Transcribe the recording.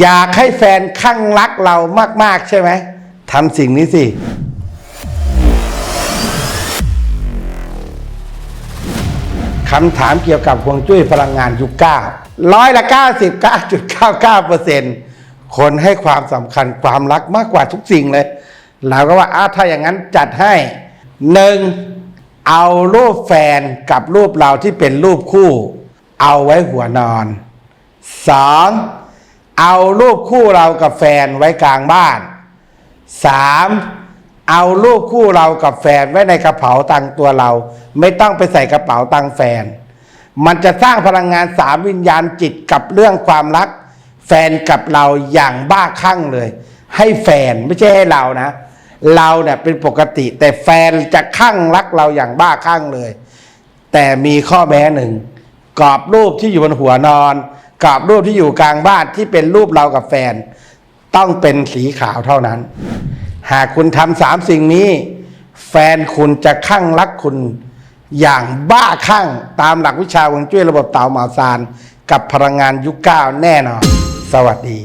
อยากให้แฟนข้างรักเรามาก ๆ ใช่ไหมทำสิ่งนี้สิ คำถามเกี่ยวกับฮวงจุ้ยพลังงานยุคเก้าร้อยละ99.99เก้าจุดเก้าเก้าเปอร์เซ็นต์คนให้ความสำคัญความรักมากกว่าทุกสิ่งเลย เราก็ว่าอ้าถ้าอย่างนั้นจัดให้หนึ่งเอารูปแฟนกับรูปเราที่เป็นรูปคู่ เอาไว้หัวนอนสอง เอารูปคู่เรากับแฟนไว้กลางบ้านสามเอารูปคู่เรากับแฟนไว้ในกระเป๋าตังตัวเรา ไม่ต้องไปใส่กระเป๋าตังแฟน มันจะสร้างพลังงานสามวิญญาณจิตกับเรื่องความรัก แฟนกับเราอย่างบ้าคลั่งเลย ให้แฟนไม่ใช่ให้เรานะ เราเนี่ยเป็นปกติ แต่แฟนจะคลั่งรักเราอย่างบ้าคลั่งเลย แต่มีข้อแม้หนึ่งกรอบรูปที่อยู่บนหัวนอนกรอบรูปที่อยู่กลางบ้านที่เป็นรูปเรากับแฟน ต้องเป็นสีขาวเท่านั้น หากคุณทำสามสิ่งนี้ แฟนคุณจะคั่งรักคุณอย่างบ้าคลั่งตามหลักวิชาฮวงจุ้ยระบบเต่าหมาซานกับพลังงานยุคเก้าแน่นอน สวัสดี